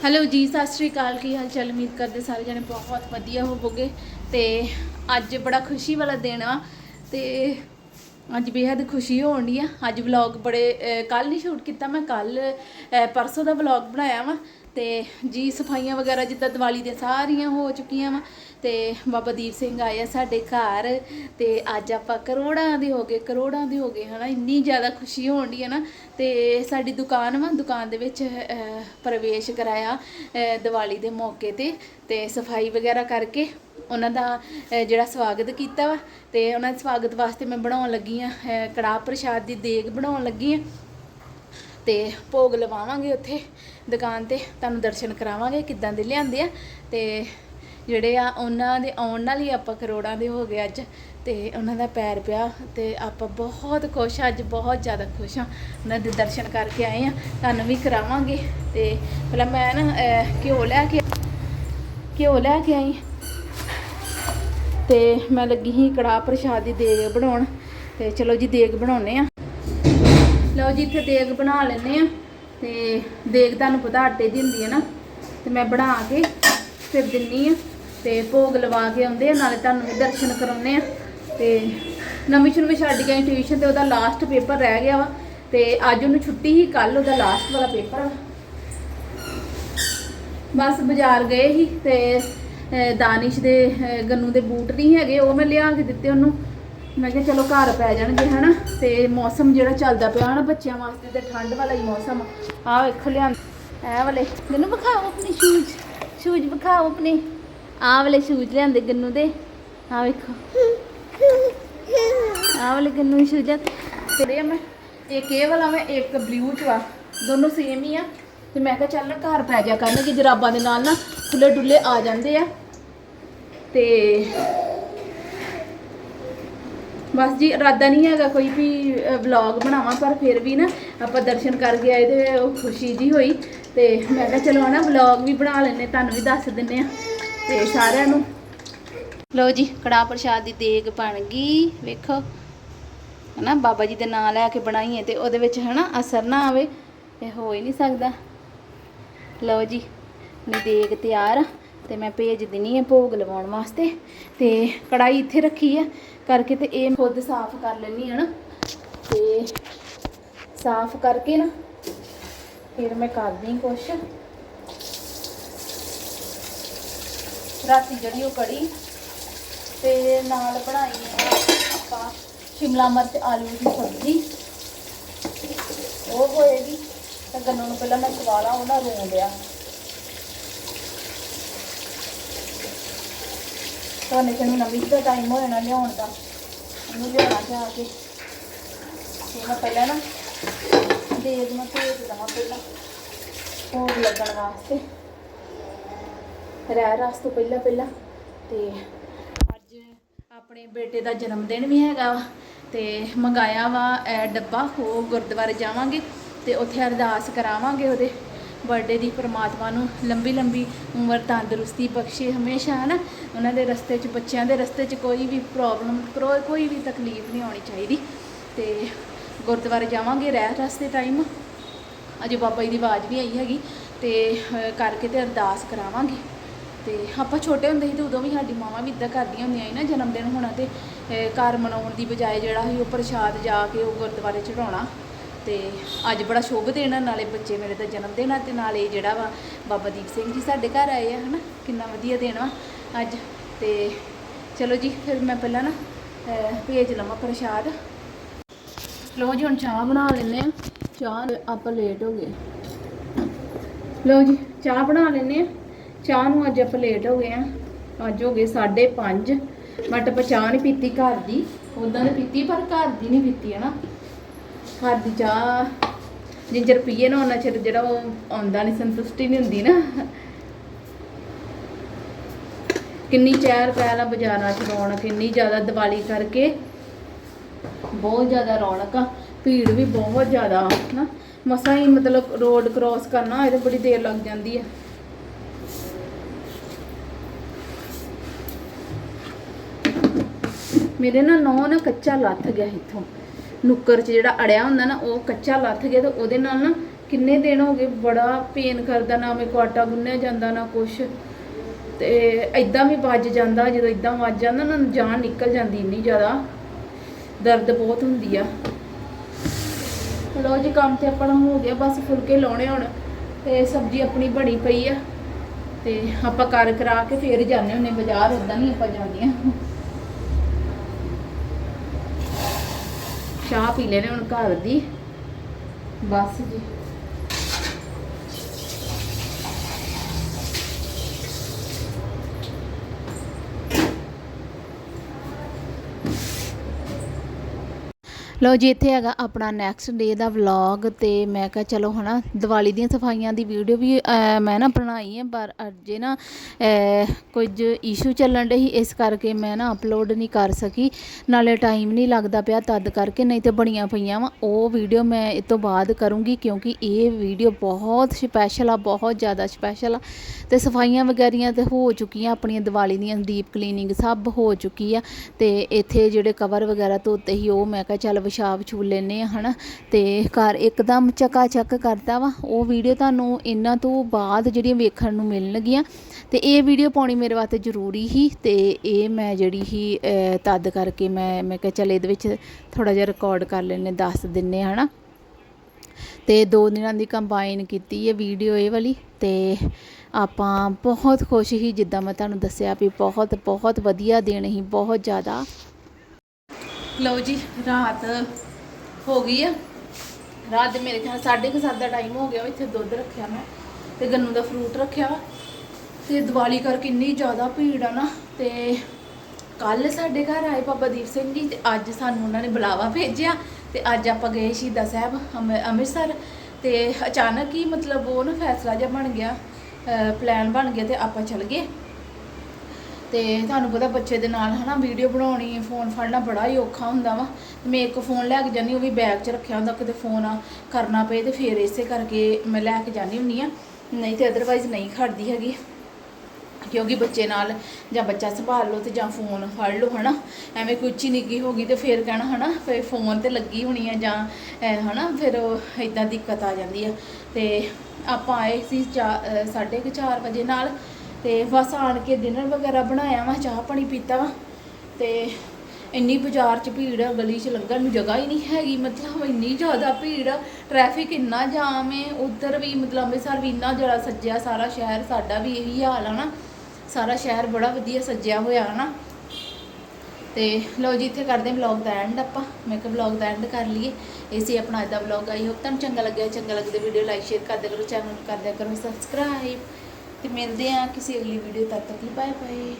Hello ਜੀ, ਸਤਿ ਸ਼੍ਰੀ ਅਕਾਲ। ਕੀ ਹਾਲ ਚਾਲ? ਉਮੀਦ ਕਰਦੇ ਸਾਰੇ ਜਣੇ ਬਹੁਤ ਵਧੀਆ ਹੋਵੋਗੇ ਤੇ ਅੱਜ ਬੜਾ ਖੁਸ਼ੀ ਵਾਲਾ ਦਿਨ ਆ ਤੇ ਅੱਜ ਬੇहद ਖੁਸ਼ੀ ਹੋਣ ਡਈ ਆ। ਅੱਜ ਵਲੌਗ ਬੜੇ ਕੱਲ ਨਹੀਂ ਸ਼ੂਟ ਕੀਤਾ ਮੈਂ ਕੱਲ ਪਰਸੋਂ ਦਾ ਵਲੌਗ ਬਣਾਇਆ ਵਾ। ਤੇ ਜੀ ਸਫਾਈਆਂ ਵਗੈਰਾ ਜਿੱਦਾਂ ਦੀਵਾਲੀ ਦੇ ਸਾਰੀਆਂ ਹੋ ਚੁੱਕੀਆਂ ਵਾ। ਤੇ ਬਾਬਾ ਦੀਪ ਸਿੰਘ ਆਏ ਆ ਸਾਡੇ ਘਰ। ਤੇ ਅੱਜ ਆਪਾਂ ਕਰੋੜਾਂ ਦੇ ਹੋ ਗਏ ਕਰੋੜਾਂ ਦੇ ਹੋ ਗਏ ਹਨਾ? ਇੰਨੀ ਜ਼ਿਆਦਾ ਖੁਸ਼ੀ ਹੋਣ ਦੀ ਹੈ ਨਾ। ਤੇ ਸਾਡੀ ਦੁਕਾਨ ਵਾ ਦੁਕਾਨ ਦੇ ਵਿੱਚ ਪ੍ਰਵੇਸ਼ ਕਰਾਇਆ ਅਹ, ਦੀਵਾਲੀ ਦੇ ਮੌਕੇ ਤੇ। ਤੇ ਸਫ਼ਾਈ ਵਗੈਰਾ ਕਰਕੇ ਉਹਨਾਂ ਦਾ ਜਿਹੜਾ ਸਵਾਗਤ ਕੀਤਾ ਵਾ ਤੇ ਉਹਨਾਂ ਦੇ ਸਵਾਗਤ ਵਾਸਤੇ ਮੈਂ ਬਣਾਉਣ ਲੱਗੀ ਆ ਕੜਾਹ ਪ੍ਰਸ਼ਾਦ ਦੀ ਦੇਗ ਬਣਾਉਣ ਲੱਗੀ ਆ। ਤੇ ਭੋਗ ਲਵਾਵਾਂਗੇ ਉੱਥੇ ਦੁਕਾਨ ਤੇ, ਤੁਹਾਨੂੰ ਦਰਸ਼ਨ ਕਰਾਵਾਂਗੇ ਕਿੱਦਾਂ ਦੇ ਲਿਆਂਦੇ ਆ। ਤੇ ਜਿਹੜੇ ਆ ਉਹਨਾਂ ਦੇ ਆਉਣ ਨਾਲ ਹੀ ਆਪਾਂ ਕਰੋੜਾਂ ਦੇ ਹੋ ਗਏ ਅੱਜ। ਤੇ ਉਹਨਾਂ ਦਾ ਪੈਰ ਪਿਆ ਤੇ ਆਪਾਂ ਬਹੁਤ ਖੁਸ਼ ਆ, ਅੱਜ ਬਹੁਤ ਜ਼ਿਆਦਾ ਖੁਸ਼ ਹਾਂ ਉਹਨਾਂ ਦੇ ਦਰਸ਼ਨ ਕਰਕੇ ਆਏ ਆ, ਤੁਹਾਨੂੰ ਵੀ ਕਰਾਵਾਂਗੇ। ਤੇ ਪਹਿਲਾਂ ਮੈਂ ਨਾ ਘਿਓ ਲੈ ਕੇ, ਘਿਓ ਲੈ ਕੇ ਆਈ। ਤੇ ਮੈਂ ਲੱਗੀ ਸੀ ਕੜਾਹ ਪ੍ਰਸ਼ਾਦ ਦੀ ਦੇਗ ਬਣਾਉਣ ਤੇ ਚਲੋ ਜੀ ਦੇਗ ਬਣਾਉਨੇ ਆ ਲਓ ਜੀ ਇੱਥੇ ਦੇਗ ਬਣਾ ਲੈਨੇ ਆ ਤੇ ਦੇਗ ਤੁਹਾਨੂੰ ਪਤਾ ਆਟੇ ਦੀ ਹੁੰਦੀ ਹੈ ਨਾ, ਤੇ ਮੈਂ ਬਣਾ ਕੇ ਫਿਰ ਦਿੰਨੀ ਆ ਤੇ ਭੋਗ ਲਵਾ ਕੇ ਆਉਂਦੇ ਆ, ਨਾਲੇ ਤੁਹਾਨੂੰ ਵੀ ਦਰਸ਼ਨ ਕਰਾਉਨੇ ਆ ਤੇ ਨਵੀਂ ਨੂੰ ਵੀ ਛੱਡ ਗਈ ਟਿਊਸ਼ਨ ਤੇ ਉਹਦਾ ਲਾਸਟ ਪੇਪਰ ਰਹਿ ਗਿਆ ਵਾ, ਤੇ ਅੱਜ ਉਹਨੂੰ ਛੁੱਟੀ ਹੀ ਕੱਲ ਉਹਦਾ ਲਾਸਟ ਵਾਲਾ ਪੇਪਰ ਵਾ। ਬਸ ਬਾਜ਼ਾਰ ਗਏ ਸੀ ਤੇ ਦਾਨਿਸ਼ ਦੇ ਗੰਨੂ ਦੇ ਬੂਟ ਨਹੀਂ ਹੈਗੇ, ਉਹ ਮੈਂ ਲਿਆ ਕੇ ਦਿੱਤੇ ਉਹਨੂੰ। ਮੈਂ ਕਿਹਾ ਚਲੋ ਘਰ ਪੈ ਜਾਣਗੇ, ਹਨਾ? ਤੇ ਮੌਸਮ ਜਿਹੜਾ ਚੱਲਦਾ ਪਿਆ ਨਾ ਬੱਚਿਆਂ ਵਾਸਤੇ ਤੇ ਠੰਡ ਵਾਲਾ ਹੀ ਮੌਸਮ ਆਹ ਵੇਖੋ ਲਿਆ ਇਹ ਵਾਲੇ। ਗੰਨੂ, ਵਿਖਾਓ ਆਪਣੇ ਸ਼ੂਜ਼ ਸ਼ੂਜ਼ ਵਿਖਾਓ ਆਪਣੇ। ਆਹ ਵਾਲੇ ਸ਼ੂਜ਼ ਲਿਆਂਦੇ ਗੰਨੂ ਦੇ। ਆਹ ਵੇਖੋ। ਆਹ ਵਾਲੇ ਗੰਨੂ ਸ਼ੂਜ਼ ਤੇ ਮੈਂ ਇੱਕ ਇਹ ਵਾਲਾ ਮੈਂ ਇੱਕ ਬਲੂ ਚ ਵਾ। ਦੋਨੋਂ ਸੇਮ ਹੀ ਆ। ਤੇ ਮੈਂ ਕਿਹਾ ਚੱਲ ਨਾ ਘਰ ਪੈ ਜਾ ਕਰਨਗੇ ਜਰਾਬਾਂ ਦੇ ਨਾਲ ਨਾ। ਖੁੱਲੇ ਡੁੱਲੇ ਆ ਜਾਂਦੇ ਆ। ਤੇ ਬਸ ਜੀ, ਇਰਾਦਾ ਨਹੀਂ ਹੈਗਾ ਕੋਈ ਵੀ ਵਲੌਗ ਬਣਾਵਾਂ, ਪਰ ਫਿਰ ਵੀ ਨਾ ਆਪਾਂ ਦਰਸ਼ਨ ਕਰਕੇ ਆਏ ਤੇ ਉਹ ਖੁਸ਼ੀ ਜੀ ਹੋਈ। ਤੇ ਮੈਂ ਕਿਹਾ ਚਲੋ ਨਾ ਵਲੌਗ ਵੀ ਬਣਾ ਲੈਨੇ ਤੁਹਾਨੂੰ ਵੀ ਦੱਸ ਦਿੰਨੇ ਆ। ਤੇ ਸਾਰਿਆਂ ਨੂੰ। ਲਓ ਜੀ, ਕੜਾਹ ਪ੍ਰਸ਼ਾਦ ਦੀ ਦੇਗ ਬਣ ਗਈ, ਵੇਖੋ। ਹਨਾ, ਬਾਬਾ ਜੀ ਦੇ ਨਾਂ ਲੈ ਕੇ ਬਣਾਈਏ ਤੇ ਉਹਦੇ ਵਿੱਚ ਹਨਾ ਅਸਰ ਨਾ ਆਵੇ, ਇਹ ਹੋ ਹੀ ਨਹੀਂ ਸਕਦਾ। ਲਓ ਜੀ। ਮੇਰੀ ਦੇਗ ਤਿਆਰ ਆ ਤੇ ਮੈਂ ਭੇਜ ਦਿੰਨੀ ਆ ਭੋਗ ਲਵਾਉਣ ਵਾਸਤੇ ਤੇ ਕੜਾਈ ਇੱਥੇ ਰੱਖੀ ਹੈ ਕਰਕੇ ਤੇ ਇਹ ਖੁਦ ਸਾਫ਼ ਕਰ ਲੈਣੀ ਆ ਨਾ ਤੇ ਸਾਫ਼ ਕਰਕੇ ਨਾ ਫਿਰ ਮੈਂ ਕਰਦੀ ਕੁਛ। ਰਾਤੀ ਜਿਹੜੀ ਉਹ ਕੜੀ ਤੇ ਨਾਲ ਬਣਾਈ ਆ ਆਪਾਂ ਸ਼ਿਮਲਾ ਮਿਰਚ, ਆਲੂ ਦੀ ਸਬਜ਼ੀ। ਉਹ ਹੋਏਗੀ। ਤਾਂ ਗੰਨੂ ਨੂੰ ਪਹਿਲਾਂ ਮੈਂ ਸਵਾਲਾ ਉਹਨਾਂ ਰੋਣ ਲਿਆ ਤੁਹਾਨੂੰ ਕਿਹਨੂੰ ਨਵੀਂ ਦਾ ਟਾਈਮ ਹੋ ਜਾਣਾ ਲਿਆਉਣ ਦਾ। ਉਹਨੂੰ ਲਿਆਉਣਾ ਜਾ ਕੇ। ਤੇ ਮੈਂ ਪਹਿਲਾਂ ਨਾ ਦੇਗ ਮੈਂ ਭੇਜ ਦਵਾਂ ਪਹਿਲਾਂ। ਭੋਗ ਲੱਗਣ ਵਾਸਤੇ। ਰਹਿ ਰਸ ਤੋਂ ਪਹਿਲਾਂ ਪਹਿਲਾਂ। ਤੇ ਅੱਜ ਆਪਣੇ ਬੇਟੇ ਦਾ ਜਨਮ ਦਿਨ ਵੀ ਹੈਗਾ ਵਾ। ਤੇ ਮੰਗਾਇਆ ਵਾ ਇਹ ਡੱਬਾ, ਉਹ ਗੁਰਦੁਆਰੇ ਜਾਵਾਂਗੇ। ਤੇ ਉੱਥੇ ਅਰਦਾਸ ਕਰਾਵਾਂਗੇ ਉਹਦੇ। ਬਰਥਡੇ ਦੀ ਪ੍ਰਮਾਤਮਾ ਨੂੰ ਲੰਬੀ ਲੰਬੀ ਉਮਰ ਤੰਦਰੁਸਤੀ ਬਖਸ਼ੇ। ਹਮੇਸ਼ਾ ਹਨਾ, ਉਹਨਾਂ ਦੇ ਰਸਤੇ 'ਚ, ਬੱਚਿਆਂ ਦੇ ਰਸਤੇ 'ਚ ਕੋਈ ਵੀ ਪ੍ਰੋਬਲਮ ਕੋਈ ਵੀ ਤਕਲੀਫ ਨਹੀਂ ਆਉਣੀ ਚਾਹੀਦੀ। ਤੇ ਗੁਰਦੁਆਰੇ ਜਾਵਾਂਗੇ, ਰਹਿ ਰਸਤੇ ਟਾਈਮ ਅਜੇ ਬਾਬਾ ਜੀ ਦੀ ਆਵਾਜ਼ ਵੀ ਆਈ ਹੈਗੀ, ਤੇ ਕਰਕੇ ਤੇ ਅਰਦਾਸ ਕਰਾਵਾਂਗੇ। ਤੇ ਆਪਾਂ ਛੋਟੇ ਹੁੰਦੇ ਸੀ ਤੇ ਉਦੋਂ ਵੀ ਸਾਡੀ ਮਾਵਾਂ ਵੀ ਇਦਾਂ ਕਰਦੀਆਂ ਹੁੰਦੀਆਂ ਸੀ ਨਾ, ਜਨਮ ਦਿਨ ਹੋਣਾ ਤੇ ਘਰ ਮਨਾਉਣ ਦੀ ਬਜਾਏ ਜਿਹੜਾ ਸੀ ਉਹ ਪ੍ਰਸ਼ਾਦ ਜਾ ਕੇ ਉਹ ਗੁਰਦੁਆਰੇ ਚੜਾਉਣਾ ਤੇ ਅੱਜ ਬੜਾ ਸ਼ੁਭ ਦਿਨ ਆ, ਨਾਲੇ ਬੱਚੇ ਮੇਰੇ ਦਾ ਜਨਮ ਦਿਨ ਆ ਤੇ ਨਾਲੇ ਜਿਹੜਾ ਵਾ ਬਾਬਾ ਦੀਪ ਸਿੰਘ ਜੀ ਸਾਡੇ ਘਰ ਆਏ ਆ, ਹਨਾ? ਕਿੰਨਾ ਵਧੀਆ ਦਿਨ ਵਾ ਅੱਜ। ਤੇ ਚਲੋ ਜੀ, ਫਿਰ ਮੈਂ ਪਹਿਲਾਂ ਨਾ ਭੇਜ ਲਵਾਂ ਪ੍ਰਸ਼ਾਦ। ਲਓ ਜੀ, ਹੁਣ ਚਾਹ ਬਣਾ ਲੈਨੇ ਆ ਚਾਹ ਆਪਾਂ ਲੇਟ ਹੋ ਗਏ। ਲਓ ਜੀ, ਚਾਹ ਬਣਾ ਲੈਨੇ ਆ ਚਾਹ ਨੂੰ ਅੱਜ ਆਪਾਂ ਲੇਟ ਹੋ ਗਏ ਆ ਅੱਜ ਹੋ ਗਏ 5:30 ਬਟ ਆਪਾਂ ਚਾਹ ਨਹੀਂ ਪੀਤੀ ਘਰ ਦੀ। ਉਦਾਂ ਨੇ ਪੀਤੀ, ਪਰ ਘਰ ਦੀ ਨਹੀਂ ਪੀਤੀ ਹੈ ਨਾ ਘਰ ਦੀ ਚਾਹ, ਜਿੰਜਰ ਪੀਏ ਨਾ ਉਹਨਾਂ ਚਿਰ ਜਿਹੜਾ ਉਹ ਆਉਂਦਾ ਨਹੀਂ ਸੰਤੁਸ਼ਟੀ ਨਹੀਂ ਹੁੰਦੀ ਨਾ। ਕਿੰਨੀ ਚਹਿਰ ਪਹਿਲ ਆ ਬਾਜ਼ਾਰਾਂ 'ਚ ਰੌਣਕ, ਇੰਨੀ ਜ਼ਿਆਦਾ ਦੀਵਾਲੀ ਕਰਕੇ ਬਹੁਤ ਜ਼ਿਆਦਾ ਰੌਣਕ ਆ, ਭੀੜ ਵੀ ਬਹੁਤ ਜ਼ਿਆਦਾ ਨਾ ਮਸਾਂ ਹੀ ਮਤਲਬ ਰੋਡ ਕ੍ਰਾਸ ਕਰਨਾ ਹੋਏ ਤਾਂ ਬੜੀ ਦੇਰ ਲੱਗ ਜਾਂਦੀ ਆ। ਮੇਰੇ ਨਾ ਨੌ ਨਾ ਕੱਚਾ ਲੱਥ ਗਿਆ ਇੱਥੋਂ। ਨੁੱਕਰ 'ਚ ਜਿਹੜਾ ਅੜਿਆ ਹੁੰਦਾ ਨਾ, ਉਹ ਕੱਚਾ ਲੱਥ ਗਿਆ ਤੇ ਉਹਦੇ ਨਾਲ ਨਾ ਕਿੰਨੇ ਦਿਨ ਹੋ ਗਏ ਬੜਾ ਪੇਨ ਕਰਦਾ, ਨਾ ਮੇਰੇ ਕੋ ਆਟਾ ਗੁੰਨਿਆ ਜਾਂਦਾ, ਨਾ ਕੁਛ। ਤੇ ਐਦਾਂ ਵੀ ਵੱਜ ਜਾਂਦਾ, ਜਦੋਂ ਐਦਾਂ ਵੱਜ ਜਾਂਦਾ ਨਾ, ਜਾਨ ਨਿਕਲ ਜਾਂਦੀ ਇੰਨੀ ਜ਼ਿਆਦਾ। ਦਰਦ ਬਹੁਤ ਹੁੰਦੀ ਆ। ਲੋ ਜੀ, ਕੰਮ ਤੇ ਆਪਣਾ ਹੋ ਗਿਆ, ਬਸ ਫੁਲਕੇ ਲਾਉਣੇ ਹੁਣ। ਤੇ ਸਬਜ਼ੀ ਆਪਣੀ ਬਣੀ ਪਈ ਆ। ਤੇ ਆਪਾਂ ਕਰ ਕਰਾ ਕੇ ਫੇਰ ਜਾਂਦੇ ਹੁੰਨੇ ਬਾਜ਼ਾਰ ਉਦਾਂ ਨਹੀਂ ਆਪਾਂ ਜਾਂਦੀਆਂ ਚਾਹ ਪੀ ਲੈਣੇ ਹੁਣ ਘਰ ਦੀ। ਬਸ ਜੀ। ਲੋ ਜੀ, ਇੱਥੇ ਹੈਗਾ ਆਪਣਾ ਨੈਕਸਟ ਡੇ ਦਾ ਵਲੌਗ ਤੇ ਮੈਂ ਕਿਹਾ ਚਲੋ ਹਨਾ, ਦੀਵਾਲੀ ਦੀਆਂ ਸਫਾਈਆਂ ਦੀ ਵੀਡੀਓ ਵੀ ਮੈਂ ਨਾ ਬਣਾਈ ਹੈ ਪਰ ਅਜੇ ਨਾ ਕੁਝ ਇਸ਼ੂ ਚੱਲਣ ਡੇ ਸੀ, ਇਸ ਕਰਕੇ ਮੈਂ ਨਾ ਅਪਲੋਡ ਨਹੀਂ ਕਰ ਸਕੀ। ਨਾਲੇ ਟਾਈਮ ਨਹੀਂ ਲੱਗਦਾ ਪਿਆ, ਤਦ ਕਰਕੇ ਨਹੀਂ ਤੇ ਬਣੀਆਂ ਪਈਆਂ ਵਾ। ਉਹ ਵੀਡੀਓ ਮੈਂ ਇਸ ਤੋਂ ਬਾਅਦ ਕਰੂੰਗੀ, ਕਿਉਂਕਿ ਇਹ ਵੀਡੀਓ ਬਹੁਤ ਸਪੈਸ਼ਲ ਆ, ਬਹੁਤ ਜ਼ਿਆਦਾ ਸਪੈਸ਼ਲ ਆ। ਤੇ ਸਫਾਈਆਂ ਵਗੈਰੀਆਂ ਤੇ ਹੋ ਚੁੱਕੀਆਂ, ਆਪਣੀਆਂ ਦੀਵਾਲੀ ਦੀਆਂ ਡੀਪ ਕਲੀਨਿੰਗ ਸਭ ਹੋ ਚੁੱਕੀ ਆ। ਤੇ ਇੱਥੇ ਜਿਹੜੇ ਕਵਰ ਵਗੈਰਾ ਧੋਤੇ ਸੀ, ਉਹ ਮੈਂ ਕਿਹਾ ਚੱਲ ਵਿਛਾ ਵਿਛੂ ਲੈਨੇ ਆ, ਹਨਾ? ਤੇ ਘਰ ਇੱਕਦਮ ਚਕਾ ਚੱਕ ਕਰਦਾ ਵਾ। ਉਹ ਵੀਡੀਓ ਤੁਹਾਨੂੰ ਇਹਨਾਂ ਤੋਂ ਬਾਅਦ ਜਿਹੜੀਆਂ ਵੇਖਣ ਨੂੰ ਮਿਲਣਗੀਆਂ। ਤੇ ਇਹ ਵੀਡੀਓ ਪਾਉਣੀ ਮੇਰੇ ਵਾਸਤੇ ਜ਼ਰੂਰੀ ਹੀ ਤੇ ਇਹ ਮੈਂ ਜਿਹੜੀ ਹੀ ਤਦ ਕਰਕੇ ਮੈਂ ਮੈਂ ਕਿਹਾ ਚੱਲ ਇਹਦੇ ਵਿੱਚ ਥੋੜਾ ਜਿਹਾ ਰਿਕਾਰਡ ਕਰ ਲੈਨੇ ਦੱਸ ਦਿੰਨੇ ਆ, ਹਨਾ? ਤੇ ਦੋ ਦਿਨਾਂ ਦੀ ਕੰਬਾਈਨ ਕੀਤੀ ਹੈ ਵੀਡੀਓ ਇਹ ਵਾਲੀ ਤੇ ਆਪਾਂ ਬਹੁਤ ਖੁਸ਼ ਹੀ ਜਿੱਦਾਂ ਮੈਂ ਤੁਹਾਨੂੰ ਦੱਸਿਆ ਵੀ ਬਹੁਤ ਬਹੁਤ ਵਧੀਆ ਦਿਨ ਹੀ ਬਹੁਤ ਜ਼ਿਆਦਾ ਲਓ ਜੀ, ਰਾਤ ਹੋ ਗਈ ਆ। ਰਾਤ ਦੇ ਮੇਰੇ ਖਿਆਲ 7:30 ਦਾ ਟਾਈਮ ਹੋ ਗਿਆ ਇੱਥੇ ਦੁੱਧ ਰੱਖਿਆ ਮੈਂ ਤੇ ਗੰਨੂ ਦਾ ਫਰੂਟ ਰੱਖਿਆ ਵਾ। ਤੇ ਦੀਵਾਲੀ ਕਰਕੇ ਇੰਨੀ ਜ਼ਿਆਦਾ ਭੀੜ ਆ ਨਾ, ਤੇ ਕੱਲ ਸਾਡੇ ਘਰ ਆਏ ਬਾਬਾ ਦੀਪ ਸਿੰਘ ਜੀ ਤੇ ਅੱਜ ਸਾਨੂੰ ਉਹਨਾਂ ਨੇ ਬੁਲਾਵਾ ਭੇਜਿਆ ਤੇ ਅੱਜ ਆਪਾਂ ਗਏ ਸ਼ਹੀਦਾਂ ਸਾਹਿਬ ਅੰਮ੍ਰਿ- ਅੰਮ੍ਰਿਤਸਰ ਤੇ ਅਚਾਨਕ ਹੀ ਮਤਲਬ ਉਹ ਨਾ ਫੈਸਲਾ ਜਿਹਾ ਬਣ ਗਿਆ ਪਲਾਨ ਬਣ ਗਿਆ ਤੇ ਆਪਾਂ ਚੱਲ ਗਏ। ਤੇ ਤੁਹਾਨੂੰ ਪਤਾ ਬੱਚੇ ਦੇ ਨਾਲ ਹਨਾ ਵੀਡੀਓ ਬਣਾਉਣੀ ਫੋਨ ਫੜਨਾ ਬੜਾ ਹੀ ਔਖਾ ਹੁੰਦਾ ਵਾ। ਤੇ ਮੈਂ ਇੱਕ ਫੋਨ ਲੈ ਕੇ ਜਾਂਦੀ ਉਹ ਵੀ ਬੈਗ 'ਚ ਰੱਖਿਆ ਹੁੰਦਾ ਕਿਤੇ ਫੋਨ ਕਰਨਾ ਪਏ ਤੇ ਫਿਰ ਇਸੇ ਕਰਕੇ ਮੈਂ ਲੈ ਕੇ ਜਾਂਦੀ ਹੁੰਨੀ ਆ ਨਹੀਂ ਤੇ ਅਦਰਵਾਈਜ਼ ਨਹੀਂ ਖੜਦੀ ਹੈਗੀ। ਕਿਉਂਕਿ ਬੱਚੇ ਨਾਲ ਜਾਂ ਬੱਚਾ ਸੰਭਾਲ ਲਓ ਤੇ ਜਾਂ ਫੋਨ ਫੜ ਲਓ ਹਨਾ। ਐਵੇਂ ਕੋਈ ਉੱਚੀ ਨਿੱਕੀ ਹੋ ਗਈ ਤੇ ਫਿਰ ਕਹਿਣਾ ਹਨਾ ਫਿਰ ਫੋਨ ਤੇ ਲੱਗੀ ਹੋਣੀ ਆ ਜਾਂ ਅਹ, ਹਨਾ ਫਿਰ ਇਦਾਂ ਦਿੱਕਤ ਆ ਜਾਂਦੀ ਆ। ਤੇ ਆਪਾਂ ਆਏ ਸੀ 4:30 ਵਜੇ ਨਾਲ। ਤੇ ਬਸ ਆਣ ਕੇ ਡਿਨਰ ਵਗੈਰਾ ਬਣਾਇਆ ਵਾ, ਚਾਹ ਪਾਣੀ ਪੀਤਾ ਵਾ। ਤੇ ਇੰਨੀ ਬਾਜ਼ਾਰ 'ਚ ਭੀੜ ਆ ਗਲੀ 'ਚ ਲੰਘਣ ਨੂੰ ਜਗ੍ਹਾ ਹੀ ਨਹੀਂ ਹੈਗੀ, ਮਤਲਬ ਇੰਨੀ ਜ਼ਿਆਦਾ ਭੀੜ ਆ ਟ੍ਰੈਫਿਕ ਇੰਨਾ ਜਾਮ ਹੈ ਉਧਰ ਵੀ ਮਤਲਬ ਅੰਮ੍ਰਿਤਸਰ ਵੀ ਇੰਨਾ ਜ਼ਿਆਦਾ ਸੱਜਿਆ, ਸਾਰਾ ਸ਼ਹਿਰ ਸਾਡਾ ਵੀ ਇਹੀ ਹਾਲ ਆ ਨਾ। ਸਾਰਾ ਸ਼ਹਿਰ ਬੜਾ ਵਧੀਆ ਸੱਜਿਆ ਹੋਇਆ ਨਾ। ਤੇ ਲਓ ਜੀ, ਇੱਥੇ ਕਰਦੇ ਵਲੌਗ ਦਾ ਐਂਡ ਆਪਾਂ। ਮੈਂ ਕਿਹਾ ਵਲੌਗ ਦਾ ਐਂਡ ਕਰ ਲਈਏ। ਇਹ ਸੀ ਆਪਣਾ ਅੱਜ ਦਾ ਵਲੌਗ ਆਈ ਹੋਪ ਤੁਹਾਨੂੰ ਚੰਗਾ ਲੱਗਿਆ। ਚੰਗਾ ਲੱਗਦਾ ਵੀਡੀਓ ਲਾਈਕ ਸ਼ੇਅਰ ਕਰਦੇ ਕਰੋ ਚੈਨਲ ਨੂੰ ਕਰ ਕਰੋ ਸਬਸਕ੍ਰਾਈਬ ਤੇ ਮਿਲਦੇ ਆ ਕਿਸੇ ਅਗਲੀ ਵੀਡੀਓ ਤਦ ਤੱਕ ਲਈ ਬਾਏ ਬਾਏ